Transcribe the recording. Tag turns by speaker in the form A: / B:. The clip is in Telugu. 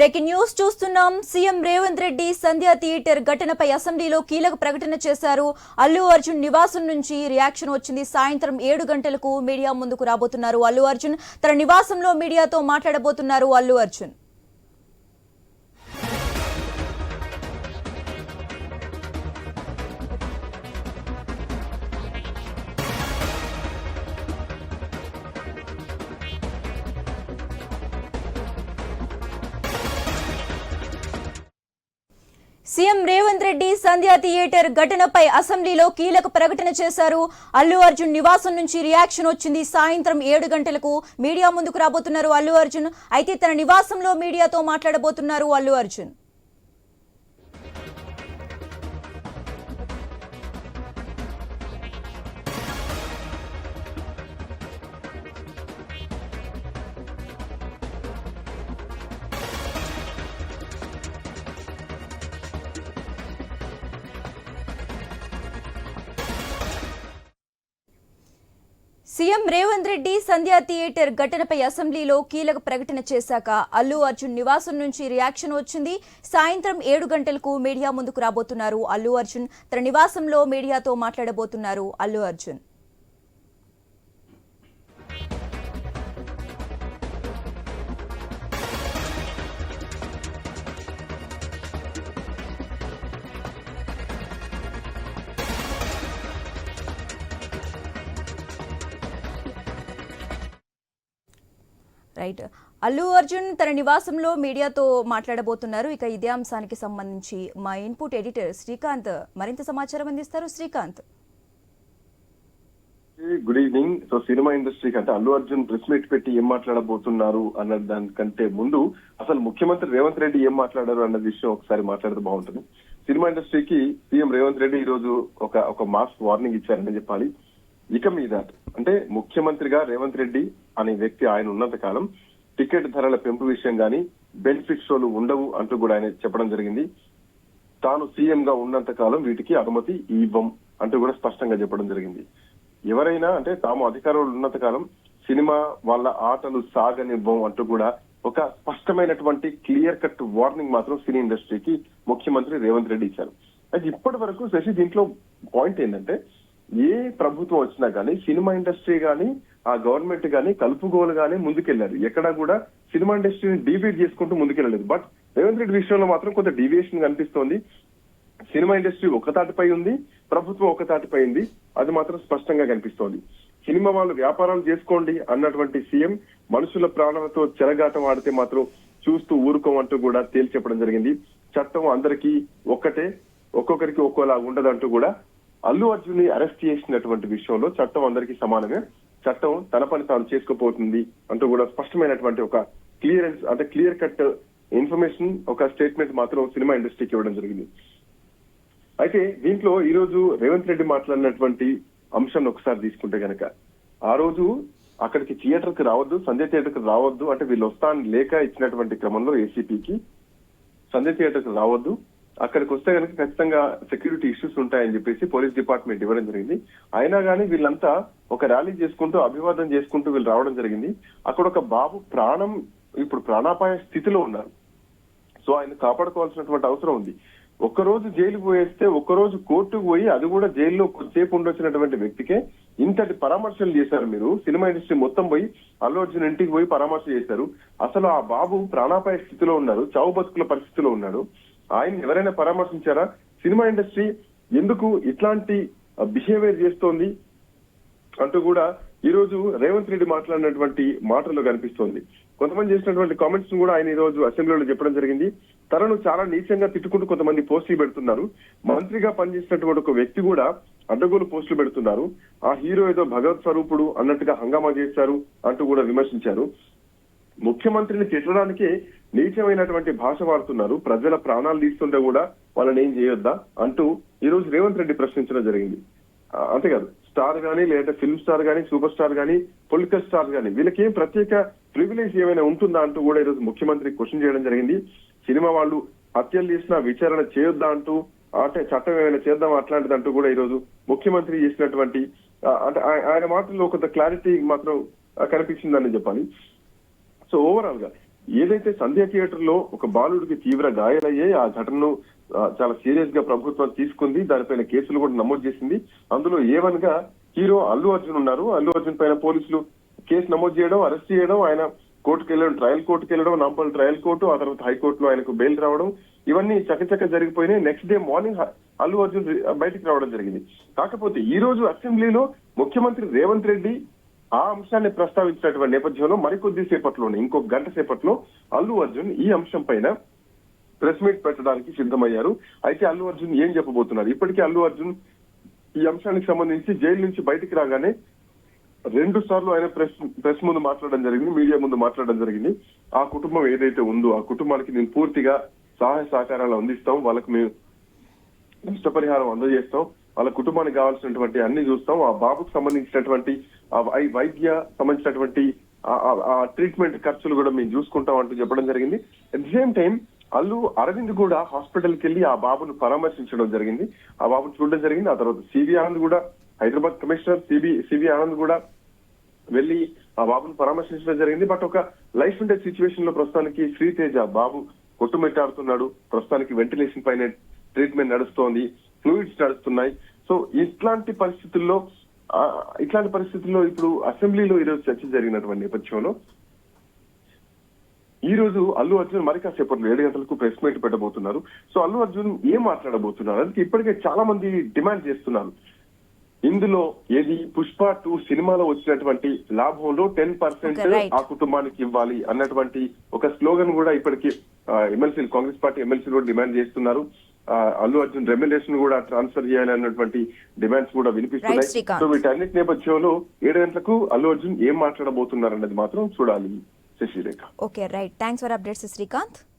A: బ్రేకింగ్ న్యూస్ చూస్తున్నాం. సీఎం రేవంత్ రెడ్డి సంధ్యా థియేటర్ ఘటనపై అసెంబ్లీలో కీలక ప్రకటన చేశారు. అల్లు అర్జున్ నివాసం నుంచి రియాక్షన్ వచ్చింది. సాయంత్రం ఏడు గంటలకు మీడియా ముందుకు రాబోతున్నారు అల్లు అర్జున్. తన నివాసంలో మీడియాతో మాట్లాడబోతున్నారు అల్లు అర్జున్. సీఎం రేవంత్ రెడ్డి సంధ్యా థియేటర్ ఘటనపై అసెంబ్లీలో కీలక ప్రకటన చేశారు. అల్లు అర్జున్ నివాసం నుంచి రియాక్షన్ వచ్చింది. సాయంత్రం ఏడు గంటలకు మీడియా ముందుకు రాబోతున్నారు అల్లు అర్జున్. అయితే తన నివాసంలో మీడియాతో మాట్లాడబోతున్నారు అల్లు అర్జున్. సీఎం రేవంత్ రెడ్డి సంధ్యా థియేటర్ ఘటనపై అసెంబ్లీలో కీలక ప్రకటన చేశాక అల్లు అర్జున్ నివాసం నుంచి రియాక్షన్ వచ్చింది. సాయంత్రం ఏడు గంటలకు మీడియా ముందుకు రాబోతున్నారు అల్లు అర్జున్. తన నివాసంలో మీడియాతో మాట్లాడబోతున్నారు అల్లు అర్జున్. రైట్. అల్లు అర్జున్ తన నివాసంలో మీడియాతో మాట్లాడబోతున్నారు. ఇక ఇదే అంశానికి సంబంధించి మా ఇన్పుట్ ఎడిటర్ శ్రీకాంత్ మరింత సమాచారం అందిస్తారు. Srikanth.
B: Good evening so cinema ఇండస్ట్రీకి అంటే అల్లు అర్జున్ ప్రెస్ మీట్ పెట్టి ఏం మాట్లాడబోతున్నారు అన్న దానికంటే ముందు అసలు ముఖ్యమంత్రి రేవంత్ రెడ్డి ఏం మాట్లాడారు అన్న విషయం ఒకసారి మాట్లాడితే బాగుంటుంది. సినిమా ఇండస్ట్రీకి సీఎం రేవంత్ రెడ్డి ఈ రోజు ఒక ఒక మాస్ వార్నింగ్ ఇచ్చారని చెప్పాలి. ఇక మీద అంటే ముఖ్యమంత్రిగా రేవంత్ రెడ్డి అనే వ్యక్తి ఆయన ఉన్నంత కాలం టికెట్ ధరల పెంపు విషయం కానీ బెనిఫిట్ షోలు ఉండవు అంటూ కూడా ఆయన చెప్పడం జరిగింది. తాను సీఎం గా ఉన్నంత కాలం వీటికి అనుమతి ఇవ్వం అంటూ కూడా స్పష్టంగా చెప్పడం జరిగింది. ఎవరైనా అంటే తాము అధికారంలో ఉన్నంత కాలం సినిమా వాళ్ళ ఆటలు సాగనివ్వం అంటూ కూడా ఒక స్పష్టమైనటువంటి క్లియర్ కట్ వార్నింగ్ మాత్రం సినీ ఇండస్ట్రీకి ముఖ్యమంత్రి రేవంత్ రెడ్డి ఇచ్చారు. అయితే ఇప్పటి వరకు శశి దీంట్లో పాయింట్ ఏంటంటే ఏ ప్రభుత్వం వచ్చినా కానీ సినిమా ఇండస్ట్రీ కానీ ఆ గవర్నమెంట్ కానీ కలుపుగోలు కానీ ముందుకెళ్ళారు ఎక్కడా కూడా సినిమా ఇండస్ట్రీని డిబేట్ చేసుకుంటూ ముందుకెళ్ళలేదు. బట్ రేవంత్ రెడ్డి విషయంలో మాత్రం కొంత డీవియేషన్ కనిపిస్తోంది. సినిమా ఇండస్ట్రీ ఒకతాటిపై ఉంది ప్రభుత్వం ఒకతాటిపై ఉంది అది మాత్రం స్పష్టంగా కనిపిస్తోంది. సినిమా వాళ్ళు వ్యాపారాలు చేసుకోండి అన్నటువంటి సీఎం మనుషుల ప్రాణాలతో చెలగాటం ఆడితే మాత్రం చూస్తూ ఊరుకోమంటూ కూడా తేల్చి చెప్పడం జరిగింది. చట్టం అందరికీ ఒక్కటే ఒక్కొక్కరికి ఒక్కోలా ఉండదంటూ కూడా అల్లు అర్జున్ని అరెస్ట్ చేసినటువంటి విషయంలో చట్టం అందరికీ సమానమే. చట్టం తన పని తాను చేసుకోపోతుంది అంటూ కూడా స్పష్టమైనటువంటి ఒక క్లియరెన్స్ అంటే క్లియర్ కట్ ఇన్ఫర్మేషన్ ఒక స్టేట్మెంట్ మాత్రం సినిమా ఇండస్ట్రీకి ఇవ్వడం జరిగింది. అయితే దీంట్లో ఈ రోజు రేవంత్ రెడ్డి మాట్లాడినటువంటి అంశం ఒకసారి తీసుకుంటే గనక ఆ రోజు అక్కడికి థియేటర్కి రావద్దు సంజయ్ థియేటర్కి రావద్దు అంటే వీళ్ళు వస్తాను లేక ఇచ్చినటువంటి క్రమంలో ఏసీపీకి సంధ్య థియేటర్కి రావద్దు అక్కడికి వస్తే కనుక ఖచ్చితంగా సెక్యూరిటీ ఇష్యూస్ ఉంటాయని చెప్పేసి పోలీస్ డిపార్ట్మెంట్ ఇవ్వడం జరిగింది. అయినా కానీ వీళ్ళంతా ఒక ర్యాలీ చేసుకుంటూ అభివాదం చేసుకుంటూ వీళ్ళు రావడం జరిగింది. అక్కడ ఒక బాబు ప్రాణం ఇప్పుడు ప్రాణాపాయ స్థితిలో ఉన్నారు. సో ఆయన కాపాడుకోవాల్సినటువంటి అవసరం ఉంది. ఒక్కరోజు జైలుకు పోయేస్తే ఒక్కరోజు కోర్టుకు పోయి అది కూడా జైల్లో కొద్దిసేపు ఉండొచ్చినటువంటి వ్యక్తికే ఇంతటి పరామర్శలు చేశారు మీరు. సినిమా ఇండస్ట్రీ మొత్తం పోయి అల్లు అర్జున్ ఇంటికి పోయి పరామర్శ చేశారు. అసలు ఆ బాబు ప్రాణాపాయ స్థితిలో ఉన్నారు చావు బతుకుల పరిస్థితిలో ఉన్నాడు. ఆయన ఎవరైనా పరామర్శించారా? సినిమా ఇండస్ట్రీ ఎందుకు ఇట్లాంటి బిహేవియర్ చేస్తోంది? అంటూ కూడా ఈ రోజు రేవంత్ రెడ్డి మాట్లాడినటువంటి మాటల్లో కనిపిస్తోంది. కొంతమంది చేసినటువంటి కామెంట్స్ కూడా ఆయన ఈ రోజు అసెంబ్లీలో చెప్పడం జరిగింది. తనను చాలా నీచంగా తిట్టుకుంటూ కొంతమంది పోస్టులు పెడుతున్నారు. మంత్రిగా పనిచేసినటువంటి ఒక వ్యక్తి కూడా అడ్డగోలు పోస్టులు పెడుతున్నారు. ఆ హీరో ఏదో భగవత్ స్వరూపుడు అన్నట్టుగా హంగామా చేశారు అంటూ కూడా విమర్శించారు. ముఖ్యమంత్రిని తిట్టడానికే నీచమైనటువంటి భాష వాడుతున్నారు. ప్రజల ప్రాణాలు తీస్తుంటే కూడా వాళ్ళని ఏం చేయొద్దా అంటూ ఈ రోజు రేవంత్ రెడ్డి ప్రశ్నించడం జరిగింది. అంతేకాదు స్టార్ గానీ లేదా ఫిల్మ్ స్టార్ గానీ సూపర్ స్టార్ గానీ పొలిటికల్ స్టార్ గానీ వీళ్ళకి ఏం ప్రత్యేక ప్రివిలేజ్ ఏమైనా ఉంటుందా అంటూ కూడా ఈ రోజు ముఖ్యమంత్రి క్వశ్చన్ చేయడం జరిగింది. సినిమా వాళ్ళు హత్యలు చేసిన విచారణ చేయొద్దా అంటూ అంటే చట్టం ఏమైనా చేద్దాం అట్లాంటిది అంటూ కూడా ఈ రోజు ముఖ్యమంత్రి చేసినటువంటి అంటే ఆయన మాటల్లో కొంత క్లారిటీ మాత్రం కనిపించిందని చెప్పాలి. సో ఓవరాల్గా ఏదైతే సంధ్య థియేటర్లో ఒక బాలుడికి తీవ్ర గాయాలయ్యాయి ఆ ఘటనను చాలా సీరియస్గా ప్రభుత్వం తీసుకుంది. దానిపైన కేసులు కూడా నమోదు చేసింది. అందులో ఏవన్గా హీరో అల్లు అర్జున్ ఉన్నారు. అల్లు అర్జున్ పైన పోలీసులు కేసు నమోదు చేయడం అరెస్ట్ చేయడం ఆయన కోర్టుకు వెళ్ళడం ట్రయల్ కోర్టుకు వెళ్ళడం నాంపల్లి ట్రయల్ కోర్టు ఆ తర్వాత హైకోర్టులో ఆయనకు బెయిల్ రావడం ఇవన్నీ చకచక జరిగిపోయినాయి. Next day morning Allu Arjun బయటికి రావడం జరిగింది. కాకపోతే ఈ రోజు అసెంబ్లీలో ముఖ్యమంత్రి రేవంత్ రెడ్డి ఆ అంశాన్ని ప్రస్తావించినటువంటి నేపథ్యంలో మరికొద్ది సేపట్లోనే ఇంకో గంట సేపట్లో అల్లు అర్జున్ ఈ అంశం పైన ప్రెస్ మీట్ పెట్టడానికి సిద్ధమయ్యారు. అయితే అల్లు అర్జున్ ఏం చెప్పబోతున్నారు? ఇప్పటికే అల్లు అర్జున్ ఈ అంశానికి సంబంధించి జైలు నుంచి బయటికి రాగానే రెండు సార్లు ఆయన ప్రెస్ ప్రెస్ ముందు మాట్లాడడం జరిగింది మీడియా ముందు మాట్లాడడం జరిగింది. ఆ కుటుంబం ఏదైతే ఉందో ఆ కుటుంబానికి నేను పూర్తిగా సహాయ సహకారాలు అందిస్తాం. వాళ్ళకి మేము నష్టపరిహారం అందజేస్తాం. వాళ్ళ కుటుంబానికి కావాల్సినటువంటి అన్ని చూస్తాం. ఆ బాబుకు సంబంధించినటువంటి వైద్య సంబంధించినటువంటి ఆ- ట్రీట్మెంట్ ఖర్చులు కూడా మేము చూసుకుంటాం అంటూ చెప్పడం జరిగింది. At the same time Allu Aravind కూడా హాస్పిటల్కి వెళ్ళి ఆ బాబును పరామర్శించడం జరిగింది. ఆ బాబును చూడడం జరిగింది. ఆ తర్వాత సివి ఆనంద్ కూడా Hyderabad commissioner CB CV Anand కూడా వెళ్ళి ఆ బాబును పరామర్శించడం జరిగింది. బట్ ఒక లైఫ్ అండ్ డెత్ సిచ్యువేషన్లో ప్రస్తుతానికి శ్రీతేజ బాబు కొట్టుమెట్టాడుతున్నాడు. ప్రస్తుతానికి వెంటిలేషన్ పైన ట్రీట్మెంట్ నడుస్తోంది. ఫ్లూయిడ్స్ నడుస్తున్నాయి. సో ఇట్లాంటి పరిస్థితుల్లో ఇట్లాంటి పరిస్థితుల్లో ఇప్పుడు అసెంబ్లీలో ఈరోజు చర్చ జరిగినటువంటి నేపథ్యంలో ఈ రోజు అల్లు అర్జున్ మరి కాసేపట్లో ఏడు గంటలకు ప్రెస్ మీట్ పెట్టబోతున్నారు. సో అల్లు అర్జున్ ఏం మాట్లాడబోతున్నారు? అందుకే ఇప్పటికే చాలా మంది డిమాండ్ చేస్తున్నారు. ఇందులో ఏది పుష్ప టూ సినిమాలో వచ్చినటువంటి లాభంలో టెన్ పర్సెంట్. ఆ కుటుంబానికి ఇవ్వాలి అన్నటువంటి ఒక స్లోగన్ కూడా ఇప్పటికి ఎమ్మెల్సీ కాంగ్రెస్ పార్టీ ఎమ్మెల్సీ కూడా డిమాండ్ చేస్తున్నారు. అల్లు అర్జున్ రెమ్యులేషన్ కూడా ట్రాన్స్ఫర్ చేయాలి అన్నటువంటి డిమాండ్స్ కూడా వినిపిస్తున్నాయి. సో వీటన్నిటి నేపథ్యంలో ఏడు గంటలకు అల్లు అర్జున్ ఏం మాట్లాడబోతున్నారు అన్నది మాత్రం చూడాలి Sasirekha.
A: Okay right thanks for updates Srikanth.